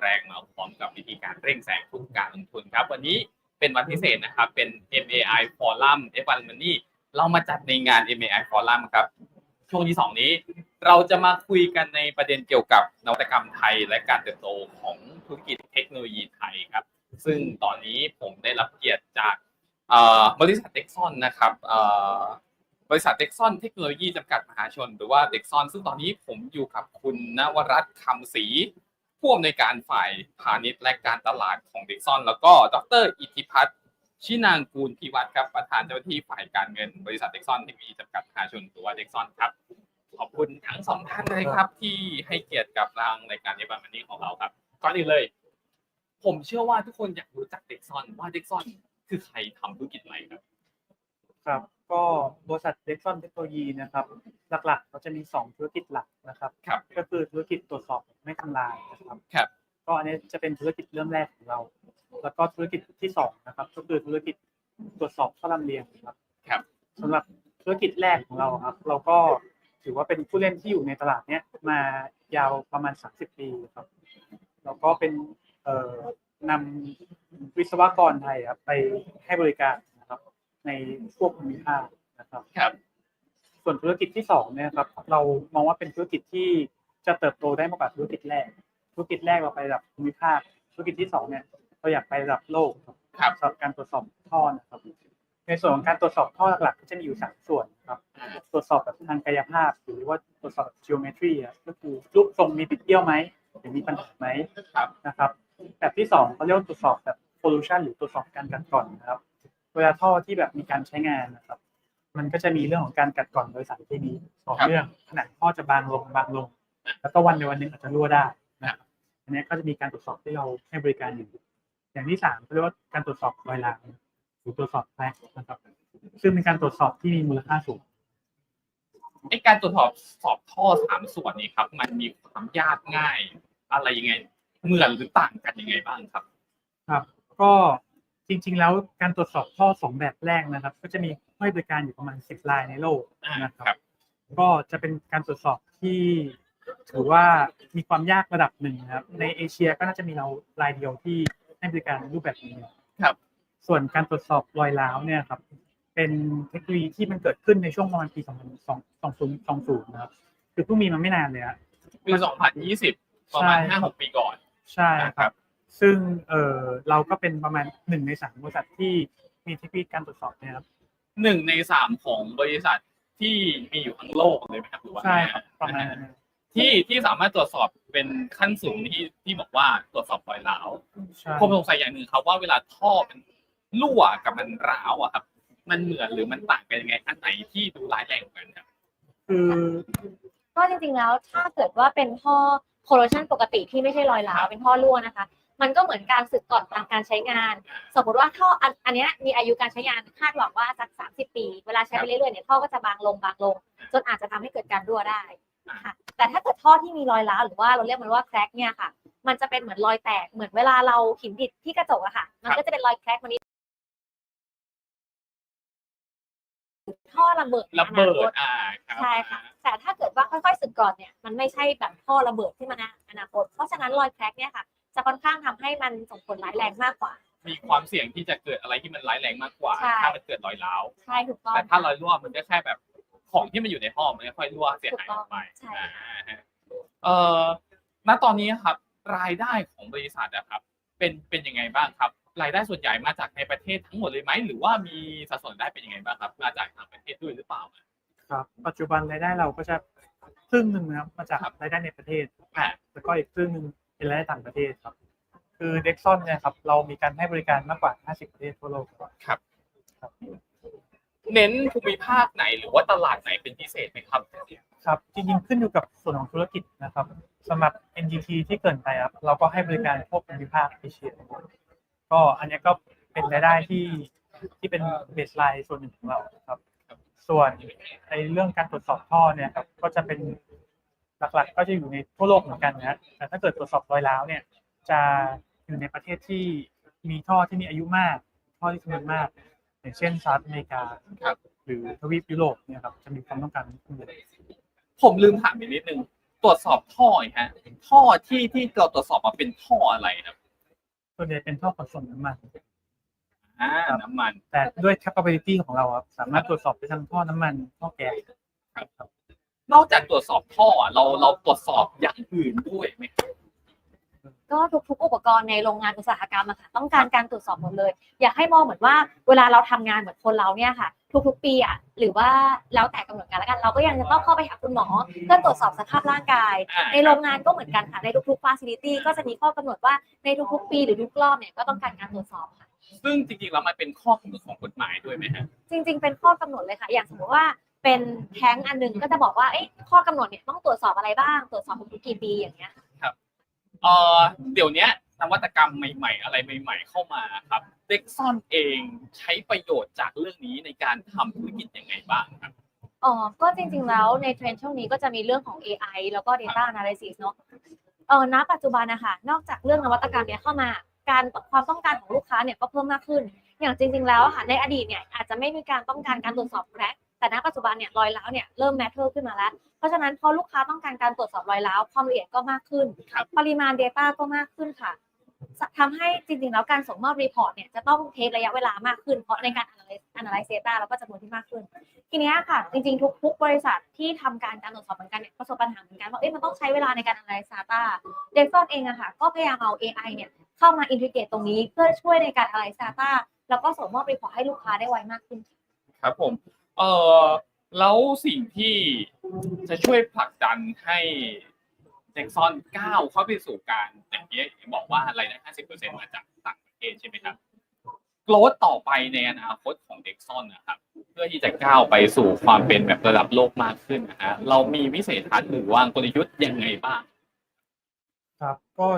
แรงมาพร้อมกับวิธีการเร่งแสงทุกการลงทุนครับ วันนี้เป็นวันพิเศษนะครับ เป็น MAI Forum f 1 Money เรามาจัดในงาน MAI Forum ครับ ช่วงที่สองนี้ เราจะมาคุยกันในประเด็นเกี่ยวกับนวัตกรรมไทยและการเติบโตของธุรกิจเทคโนโลยีไทยครับ ซึ่งตอนนี้ผมได้รับเกียรติจากบริษัทเด็กซอนนะครับบริษัทเด็กซอนเทคโนโลยีจำกัดมหาชน หรือว่าเด็กซอน ซึ่งตอนนี้ผมอยู่กับคุณนวรัตน์คำศรี ผู้อำนวยการฝ่ายพาณิชย์และการตลาดของเด็กซอน แล้วก็ดรอิทธิพัฒน์ชินางกูลพิวัตรครับประธานเจ้าหน้าที่ฝ่ายการเงินบริษัทเด็กซอนเทคโนโลยีจำกัดมหาชนหรือว่าเด็กซอนครับ ขอบคุณทั้งสองท่านเลยครับ ที่ให้เกียรติกับทางรายการในวันนี้ของเราครับก่อนอื่นเลย ผมเชื่อว่าทุกคนอยากรู้จักเด็กซอนว่าเด็กซอนคือใครทำธุรกิจอะไรครับ ครับ ก็บริษัทเด็กซอนเทคโนโลยีนะครับ หลักๆเราจะมี 2 ธุรกิจหลักนะครับ ครับ ก็คือธุรกิจตรวจสอบไม่ทำลายนะครับ ครับ ก็อันนี้จะเป็นธุรกิจเริ่มแรกของเรา แล้วก็ธุรกิจที่สองนะครับ ก็คือธุรกิจตรวจสอบข้อลำเลียงครับ ครับสำหรับธุรกิจแรกของเราครับ เราก็ถือว่าเป็นผู้เล่นที่อยู่ในตลาดเนี้ยมายาวประมาณ 30 ปีครับแล้วก็เป็นเอ่อนำวิศวกรไทยครับไปให้บริการนะครับ ในพวกภูมิภาคนะครับ ครับ ส่วนธุรกิจที่สองเนี่ยครับ เรามองว่าเป็นธุรกิจที่จะเติบโตได้มากกว่าธุรกิจแรก ธุรกิจแรกเราไประดับภูมิภาค ธุรกิจที่สองเนี่ยเราอยากไประดับโลกครับครับสำหรับการตรวจสอบท่อนะครับ ในส่วนของการตรวจสอบท่อหลักๆก็จะมีอยู่สามส่วนครับ ตรวจสอบแบบทางกายภาพ หรือว่าตรวจสอบแบบ geometry อะก็คือรูปทรงมีปิดเบี้ยวไหมหรือมีปัญหาไหมครับนะครับ แบบที่สองเขาเรียกว่าตรวจสอบแบบ pollution หรือตรวจสอบการกัดกร่อนนะครับ เวลาท่อที่แบบมีการใช้งานนะครับ มันก็จะมีเรื่องของการกัดกร่อนโดยสารเคมีต่อครับเนื่องขนาดท่อจะบางลงบางลง แล้วก็วันในวันหนึ่งอาจจะรั่วได้นะครับอันนี้ก็จะมีการตรวจสอบที่เราให้บริการอยู่ อย่างที่สามเขาเรียกว่าการตรวจสอบรอยร้าวหรือตรวจสอบแพลกนะครับ ซึ่งเป็นการตรวจสอบที่มีมูลค่าสูงไอการตรวจสอบสอบท่อสามส่วนนี้ครับ มันมีความยากง่าย อะไรยังไงเหมือนหรือต่างกันยังไงบ้างครับ ครับ ก็ จริง ๆ แล้วการตรวจสอบท่อสองแบบแรกนะครับ ก็จะมีให้บริการอยู่ประมาณ10รายในโลกอ่านะคครัรับบก็จะเป็นการตรวจสอบที่ถือว่ามีความยากระดับหนึ่งนะครับ ในเอเชียก็น่าจะมีเรารายเดียวที่ให้บริการรูปแบบนี้ครับ ส่วนการตรวจสอบรอยร้าวเนี่ยครับ เป็นเทคโนโลยีที่มันเกิดขึ้นในช่วงประมาณปี 2020นะครับ คือเพิ่งมีมาไม่นานเลยอะปี 2020 ประมาณใช่5-6ปีก่อน ใช่นะคครัรับบ ซึ่งเออเราก็เป็นประมาณหนึ่งในสามบริษัทที่มีเทคโนโลยีการตรวจสอบเนะครับหนึ่งในสามของบริษัทที่มีอยู่ทั้งโลกเลยไหมครับหรือว่าใช่ครับประมาณนั้นที่ที่สามารถตรวจสอบเป็นขั้นสูงที่ที่บอกว่าตรวจสอบรอยร้าวใช่ผมสงสัยอย่างหนึ่งครับว่าเวลาท่อมันรั่วกับมันร้าวอะครับ มันเหมือนหรือมันต่างกันยังไงอันไหนที่ดูร้ายแรงกว่ากันครับคือก็จริงๆแล้วถ้าเกิดว่าเป็นท่อโคโลชันปกติที่ไม่ใช่รอยร้าวเป็นท่อรั่วนะคะ มันก็เหมือนการสึกก่อนตามการใช้งาน สมมติว่าท่ออันอันเนี้ยมีอายุการใช้งานคาดหวังว่าสัก30ปี เวลาใช้ไปเรื่อยๆเนี่ยท่อก็จะบางลงบางลง จนอาจจะทำให้เกิดการรั่วได้ค่ะแต่ถ้าเกิดท่อที่มีรอยร้าวหรือว่าเราเรียกมันว่าแครกเนี่ยค่ะ มันจะเป็นเหมือนรอยแตกเหมือนเวลาเราหินดิดที่กระจกอะค่ะ มันก็จะเป็นรอยแครกมันนี้ท่อระเบิดในระอนาเบิคดตอ่าครับใช่ค่ะ แต่ถ้าเกิดว่าค่อยๆสึกก่อนเนี่ย มันไม่ใช่แบบท่อระเบิดที่มันอนาคต เพราะฉะนั้นรอยแครกเนี่ยค่ะ จะค่อนข้างทำให้มันส่งผลร้ายแรงมากกว่า มีความเสี่ยงที่จะเกิดอะไรที่มันร้ายแรงมากกว่าใช่ถ้ามันเกิดรอยร้าวใช่ถูกต้องแต่ถ้ารอยรั่วมันก็แค่แบบของที่มันอยู่ในท่อมันค่อยรั่วเสียหายออกไปใช่อ่าฮะเอ่อณตอนนี้ครับ รายได้ของบริษัทอะครับ เป็นเป็นยังไงบ้างครับ รายได้ส่วนใหญ่มาจากในประเทศทั้งหมดเลยไหมหรือว่ามีสัดส่วนได้เป็นยังไงบ้างครับ มาจากต่างประเทศด้วยหรือเปล่าครับ ปัจจุบันรายได้เราก็จะครึ่งหนึ่งนะครับมาจากครับรายได้ในประเทศอ่าแล้วก็อีกครึ่งหนึ่ง เป็นรายได้ต่างประเทศครับ คือเด็กซอนเนี่ยครับ เรามีการให้บริการมากกว่า 50 ประเทศทั่วโลกครับครับ ครับ เน้นภูมิภาคไหนหรือว่าตลาดไหนเป็นพิเศษไหมครับ ครับจริงๆขึ้นอยู่กับส่วนของธุรกิจนะครับสำหรับ NGT ที่เกินไปครับ เราก็ให้บริการพวกภูมิภาคเอเชียก็อันเนี้ยก็เป็นรายได้ที่ที่เป็นเบสไลน์ส่วนหนึ่งของเราครับ ส่วนในเรื่องการตรวจสอบท่อเนี่ยครับก็จะเป็น หลักๆ ก็จะอยู่ในทั่วโลกเหมือนกันนะแต่ถ้าเกิดตรวจสอบรอยร้าวเนี่ย จะอยู่ในประเทศที่มีท่อที่มีอายุมาก ท่อที่จำนวนมาก อย่างเช่นสหรัฐอเมริกาครับหรือทวีปยุโรปเนี่ยครับจะมีความต้องการนี้ขึ้นเยอะผมลืมถามอีกนิดนึงตรวจสอบท่ออีกฮะท่อที่ที่เราตรวจสอบมาเป็นท่ออะไรครับส่วนใหญ่เป็นท่อขนส่งน้ำมันอ่าน้ำมัน แต่ด้วย capability ของเราครับสามารถตรวจสอบได้ทั้งท่อน้ำมันท่อแก๊ส นอกจากตรวจสอบท่ออะเราเราตรวจสอบอย่างอื่นด้วยไหมครับก็ทุกๆอุปกรณ์ในโรงงานอุตสาหกรรมอะค่ะต้องการการตรวจสอบหมดเลย อยากให้มองเหมือนว่าเวลาเราทำงานเหมือนคนเราเนี่ยค่ะ ทุกๆปีอะหรือว่าแล้วแต่กำหนดการแล้วกันเราก็ยังจะต้องเข้าไปหาคุณหมอเพื่อตรวจสอบสภาพร่างกาย อ่า ในโรงงานก็เหมือนกันค่ะในทุกๆ facility ก็จะมีข้อกำหนดว่าในทุกๆปีหรือทุกรอบเนี่ยก็ต้องการการตรวจสอบค่ะ ซึ่งจริงๆแล้วมันเป็นข้อกำหนดของกฎหมายด้วยไหมฮะ จริงๆ เป็นข้อกำหนดเลยค่ะ อย่างสมมติว่า เป็นแท้งอันหนึงก็จะบอกว่าเอ้ยข้อกำหนดเนี่ยต้องตรวจสอบอะไรบ้าง ตรวจสอบทุกๆกี่ปีอย่างเงี้ย เอ่อเดี๋ยวเนี้ยนวัตกรรมใหม่ ๆ อะไรใหม่ ๆ เข้ามาครับเด็กซ่อนเองใช้ประโยชน์จากเรื่องนี้ในการทำธุรกิจยังไงบ้างครับ อ๋อ ก็จริงๆ แล้วในเทรนด์ช่วงนี้ก็จะมีเรื่องของ AI แล้วก็ Data Analysis เนอะเออณปัจจุบันนะคะนอกจากเรื่องนวัตกรรมเนี้ยเข้ามา การความต้องการของลูกค้าเนี่ยก็เพิ่มมากขึ้น อย่างจริง ๆ แล้วอะค่ะในอดีตเนี่ยอาจจะไม่มีการต้องการการตรวจสอบแครก แต่ณปัจจุบันเนี่ยรอยร้าวเนี่ยเริ่มแมทเทอร์ขึ้นมาแล้ว เพราะฉะนั้นพอลูกค้าต้องการการตรวจสอบรอยร้าวความละเอียดก็มากขึ้นครับปริมาณ Data ก็มากขึ้นค่ะทำให้จริงๆ แล้วการส่งมอบรีพอร์ตเนี่ยจะต้องเทคระยะเวลามากขึ้น เพราะในการ analyze analyze data แล้วก็จำนวนที่มากขึ้น ทีเนี้ยค่ะ จริงๆ ทุกๆบริษัทที่ทำการการตรวจสอบเหมือนกันเนี่ยประสบปัญหาเหมือนกันว่าเอ๊ะมันต้องใช้เวลาในการ analyze data เดฟอนเองอะค่ะ ก็พยายามเอา AI เนี่ยเข้ามา integrate ตรงนี้เพื่อช่วยในการ analyze data แล้วก็ส่งมอบรีพอร์ตให้ลูกค้าได้ไวมากขึ้น ครับผม เอ่อแล้วสิ่งที่จะช่วยผลักดันให้เด็กซ่อนก้าวเข้าไปสู่การอย่างที่บอกว่ารายได้ 50%มาจากต่างประเทศใช่ไหมครับโกรธต่อไปในอนาคตของเด็กซ่อนนะครับ เพื่อที่จะก้าวไปสู่ความเป็นแบบระดับโลกมากขึ้นนะฮะเรามีวิสัยทัศน์หรือวางกลยุทธ์ยังไงบ้าง ครับก็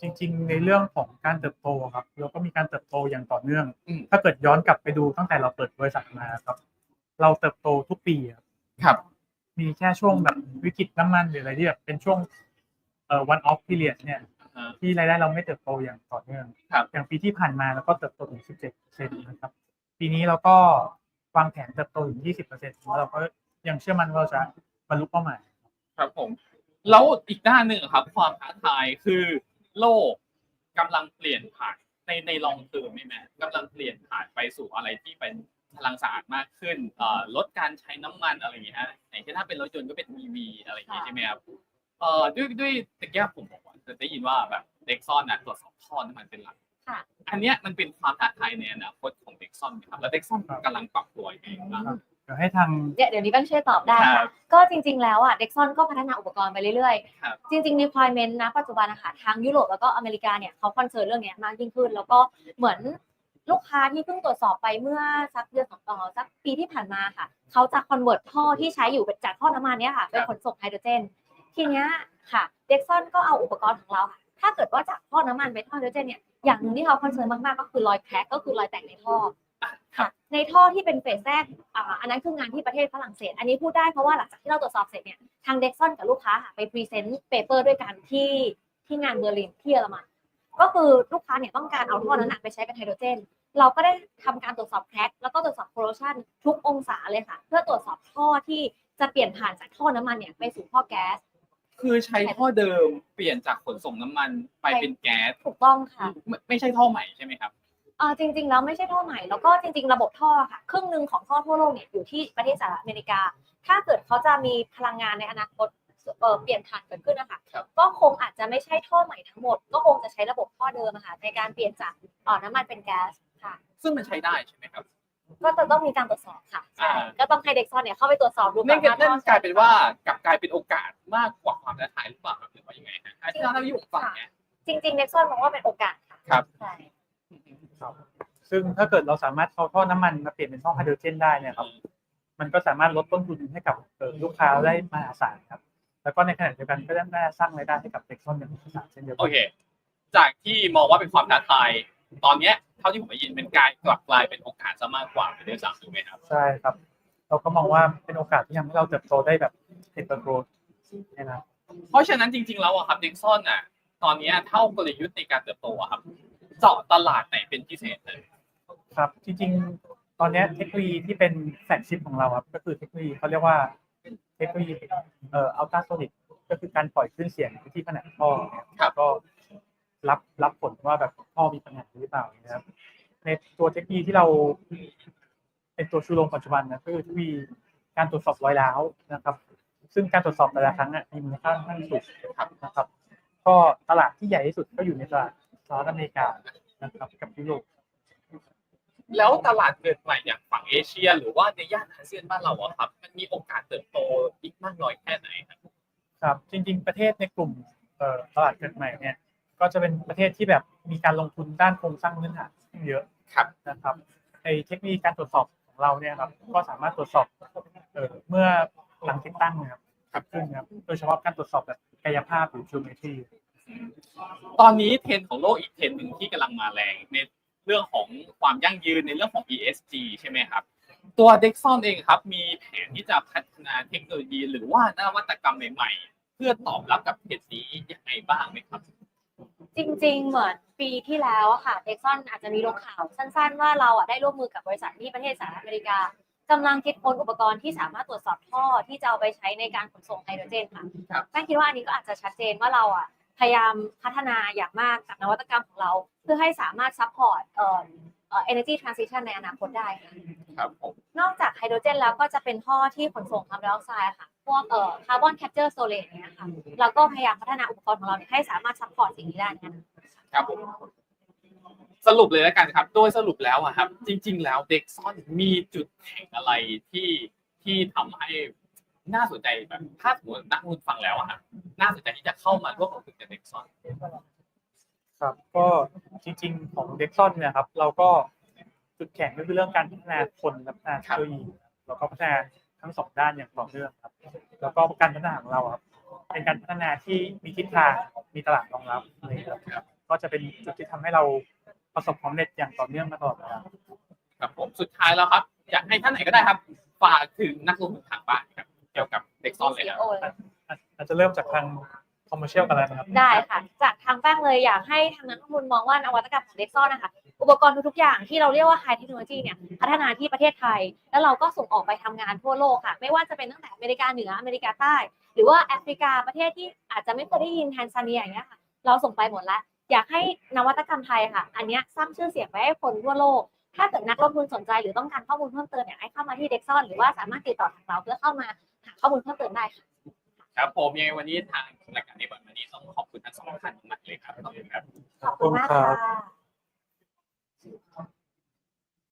จริง ๆ ในเรื่องของการเติบโตครับเราก็มีการเติบโตอย่างต่อเนื่องอืมถ้าเกิดย้อนกลับไปดูตั้งแต่เราเปิดบริษัทมาครับ เราเติบโตทุกปีครับครับ มีแค่ช่วงแบบวิกฤตน้ำมันหรืออะไรที่แบบเป็นช่วงเอ่อ one off period เนี่ยอ่าที่รายได้เราไม่เติบโตอย่างต่อเนื่อง ครับ อย่างปีที่ผ่านมาเราก็เติบโตถึง 17%นะครับ ปีนี้เราก็วางแผนเติบโตถึง 20%แล้วเราก็ยังเชื่อมั่นว่าเราจะบรรลุเป้าหมาย ครับผม แล้วอีกด้านหนึ่งอะครับ ความท้าทายคือโลกกำลังเปลี่ยนผ่านในในลองเทอมใช่ไหมกำลังเปลี่ยนผ่านไปสู่อะไรที่เป็น พลังสะอาดมากขึ้นเอ่อลดการใช้น้ำมันอะไรอย่างเงี้ยฮะอย่างเช่นถ้าเป็นรถยนต์ก็เป็น EV อะไรอย่างเงี้ยค่ะใช่ไหมครับเอ่อด้วยด้วยตะเกียบผมบอกว่าจะได้ยินว่าแบบเด็กซ่อนน่ะตรวจสอบท่อน้ำมันเป็นหลักค่ะอันเนี้ยมันเป็นความท้าทายในอนาคตของเด็กซ่อนไหมครับแล้วเด็กซ่อนกำลังปรับตัวยังไงบ้างครับเดี๋ยวให้ทางเดี๋ยวเดี๋ยวนี้แป้งช่วยตอบได้ครัค่ะบก็จริง ๆ แล้วอะเด็กซอนก็พัฒนาอุปกรณ์ไปเรื่อยครับๆจริงๆ deployment นะปัจจุบันนะคะทางยุโรปแล้วก็อเมริกาเนี่ยเขาคอนเซิร์นเรื่องเนี้ยมากยิ่งขึ้น แล้วก็เหมือน ลูกค้าที่เพิ่งตรวจสอบไปเมื่อสักเดือนสองต่อสักปีที่ผ่านมาค่ะ เขาจะคอนเวิร์ตท่อที่ใช้อยู่จากท่อน้ำมันเนี้ยค่ะเป็นขนส่งไฮโดรเจน ทีเนี้ยค่ะเด็กซอนก็เอาอุปกรณ์ของเราค่ะ ถ้าเกิดว่าจากท่อน้ำมันไปท่อไฮโดรเจนเนี่ยอย่างหนึ่งที่เขาคอนเซิร์นมากๆก็คือรอยแครกก็คือรอยแตกในท่อค่ะในท่อที่เป็นเฟสแรกอ่าอันนั้นคืองานที่ประเทศฝรั่งเศส อันนี้พูดได้เพราะว่าหลังจากที่เราตรวจสอบเสร็จเนี่ยทางเด็กซอนกับลูกค้าไปพรีเซนต์เปเปอร์ด้วยกันที่ที่งานเบอร์ลินที่เยอรมัน ก็คือลูกค้าเนี่ยต้องการเอาท่อนั้นนะไปใช้เป็นไฮโดรเจน เราก็ได้ทำการตรวจสอบแครกแล้วก็ตรวจสอบโคโรชันทุกองศาเลยค่ะ เพื่อตรวจสอบท่อที่จะเปลี่ยนผ่านจากท่อน้ำมันเนี่ยไปสู่ท่อแก๊สคือใช้ท่อเดิมเปลี่ยนจากขนส่งน้ำมันไปเป็นแก๊สถูกต้องค่ะไม่ไม่ใช่ท่อใหม่ใช่ไหมครับเออจริง ๆ แล้วไม่ใช่ท่อใหม่แล้วก็จริง ๆ ระบบท่อค่ะ ครึ่งหนึ่งของท่อทั่วโลกเนี่ยอยู่ที่ประเทศสหรัฐอเมริกา ถ้าเกิดเขาจะมีพลังงานในอนาคต เออเปลี่ยนผ่านเกิดขึ้นนะคะครับก็คงอาจจะไม่ใช่ท่อใหม่ทั้งหมด ก็คงจะใช้ระบบท่อเดิมอะค่ะในการเปลี่ยนจากเอ่อน้ำมันเป็นแก๊สค่ะ ซึ่งมันใช้ได้ใช่ไหมครับก็จะต้องมีการตรวจสอบค่ะใช่อ่าก็ต้องให้เด็กซอนเนี่ยเข้าไปตรวจสอบดูนั่นก็ก่อนั่นว่กลายเป็นว่ากลับกลายเป็นโอกาสมากกว่าความท้าทายหรือเปล่าครับหรือว่ายังไงฮะอะที่เราอยู่ฝั่งเนี้ยจริงๆเด็กซอนมองว่าเป็นโอกาสค่ะครับใช่ซึ่งถ้าเกิดเราสามารถเอาท่อน้ำมันมาเปลี่ยนเป็นท่อไฮโดรเจนได้เนี่ยครับ มันก็สามารถลดต้นทุนให้กับเอ่อลูกค้าได้มหาศาลครับ แล้วก็ในขณะเดียวกันก็ได้สร้างรายได้ให้กับเด็กซ่อนอย่างมหาศาลเช่นเดียวกัโอเค จากที่มองว่าเป็นความท้าทายตอนเนี้ยเท่าที่ผมได้ยินเป็นกลายกลับกลายเป็นโอกาสซะมากกว่าไปด้วยซ้ำถูกไหมครับใช่ครับ เราก็มองว่าเป็นโอกาสที่ทำให้เราเติบโตได้แบบเห็นโกรธเนี่ยนะเพราะฉะนั้นจริงๆแล้วอะครับเด็กซ่อนอะตอนเนี้ยเท่ากลยุทธ์ในการเติบโตอะครับเจาะตลาดไหนเป็นพิเศษเลยครับ จริงๆ ตอนเนี้ยเทคโนโลยีที่เป็นแฟลกชิพของเราครับก็คือเทคโนโลยีเขาเรียกว่า เทคโนโลยีเอ่ออัลตราโซนิกก็คือการปล่อยคลื่นเสียงไปที่ผนังท่อเนี่ยครับก็รับรับผลว่าแบบท่อมีปัญหาหรือเปล่านะครับ ในตัวเทคโนโลยีที่เรา เป็นตัวชูโรงปัจจุบันนะก็คือที่มีการตรวจสอบรอยร้าวนะครับ ซึ่งการตรวจสอบแต่ละครั้งอะมีมูลค่าค่อนข้างสูงนะครับ ก็ตลาดที่ใหญ่ที่สุดก็อยู่ในตลาดสหรัฐอเมริกานะครับกับยุโรป แล้วตลาดเกิดใหม่อย่างฝั่งเอเชีย หรือว่าในย่านอาเซียนบ้านเราอะครับ มันมีโอกาสเติบโตอีกมากน้อยแค่ไหนครับครับ จริง ๆ ประเทศในกลุ่มเอ่อตลาดเกิดใหม่เนี่ย ก็จะเป็นประเทศที่แบบมีการลงทุนด้านโครงสร้างพื้นฐานเยอะครับนะครับในเทคโนโลยีการตรวจสอบของเราเนี่ยครับ ก็สามารถตรวจสอบเอ่อเมื่อหลังติดตั้งนะครับครับขึ้นครับโดยเฉพาะการตรวจสอบแบบกายภาพหรือ geometry ตอนนี้เทรนด์ของโลกอีกเทรนด์หนึ่งที่กำลังมาแรงใน เรื่องของความยั่งยืนในเรื่องของ ESG ใช่ไหมครับ ตัว Dexon เองครับ มีแผนที่จะพัฒนาเทคโนโลยี หรือว่านวัตกรรมใหม่ๆ เพื่อตอบรับกับเทรนด์นี้ยังไงบ้างไหมครับ จริง ๆ เหมือนปีที่แล้วอะค่ะเด็กซอนอาจจะมีลงข่าวสั้น ๆ ว่าเราอะได้ร่วมมือกับบริษัทที่ประเทศสหรัฐอเมริกากำลังคิดค้นอุปกรณ์ที่สามารถตรวจสอบท่อที่จะเอาไปใช้ในการขนส่งไฮโดรเจนค่ะครับ แป้งคิดว่าอันนี้ก็อาจจะชัดเจนว่าเราอะ พยายามพัฒนาอย่างมากกับนวัตกรรมของเรา เพื่อให้สามารถซัพพอร์ตเอ่อเอ่อ energy transition ในอนาคตได้ค่ะครับผมนอกจากไฮโดรเจนแล้วก็จะเป็นท่อที่ขนส่งคาร์บอนไดออกไซด์ค่ะ พวกเอ่อคาร์บอนแคปเจอร์โซเลตเนี้ยค่ะ เราก็พยายามพัฒนาอุปกรณ์ของเราเนี่ยให้สามารถซัพพอร์ตสิ่งนี้ได้นะคะครับผมสรุปเลยแล้วกันครับ โดยสรุปแล้วอะครับ จริง ๆ แล้วเด็กซ่อนมีจุดแข็งอะไรที่ที่ทำให้ น่าสนใจแบบถ้าสมมตินักลงทุนฟังแล้วอะครับน่าสนใจที่จะเข้ามาร่วมลงทุนกับเด็กซ่อนครับก็จริงๆของเด็กซอนเนี่ยครับ เราก็จุดแข็งก็คือเรื่องการพัฒนาคนและพัฒนาเทคโนโลยีแล้วก็พัฒนาทั้งสองด้านอย่างต่อเนื่องครับ แล้วก็การพัฒนาของเราครับเป็นการพัฒนาที่มีทิศทางมีตลาดรองรับอะไรอย่างเงี้ยครับครับ ก็จะเป็นจุดที่ทำให้เราประสบความสำเร็จอย่างต่อเนื่องมาตลอดเวลาครับผมสุดท้ายแล้วครับ อยากให้ท่านไหนก็ได้ครับฝากถึงนักลงทุนทางบ้านครับ เกี่ยวกับเด็กซ่อนเลยครับ CEO เลยอาจอาจจะเริ่มจากทางคอมเมอร์เชียลกันเลยนะครับ ได้ค่ะ จากทางแป้งเลยอยากให้ทางนักลงทุนมองว่านวัตกรรมของเด็กซอนนะคะ อุปกรณ์ทุกๆอย่างที่เราเรียกว่าไฮเทคโนโลยีเนี่ยพัฒนาที่ประเทศไทย แล้วเราก็ส่งออกไปทำงานทั่วโลกค่ะ ไม่ว่าจะเป็นตั้งแต่อเมริกาเหนืออเมริกาใต้ หรือว่าแอฟริกาประเทศที่อาจจะไม่เคยได้ยินแทนซาเนียอย่างเงี้ยค่ะ เราส่งไปหมดแล้ว อยากให้นวัตกรรมไทยค่ะ อันเนี้ยสร้างชื่อเสียงไปให้คนทั่วโลก ถ้าเกิดนักลงทุนสนใจหรือต้องการข้อมูลเพิ่มเติมอยากให้เข้ามาที่เด็กซอนหรือว่าสามารถติดต่อทางเราเพื่อเข้ามา หาข้อมูลเพิ่มเติมได้ค่ะ ครับผมยังไงวันนี้ทางรายการในบทวันนี้ต้องขอบคุณทั้งสองท่านมากเลยครับขอบคุณครับ ขอบคุณมากค่ะ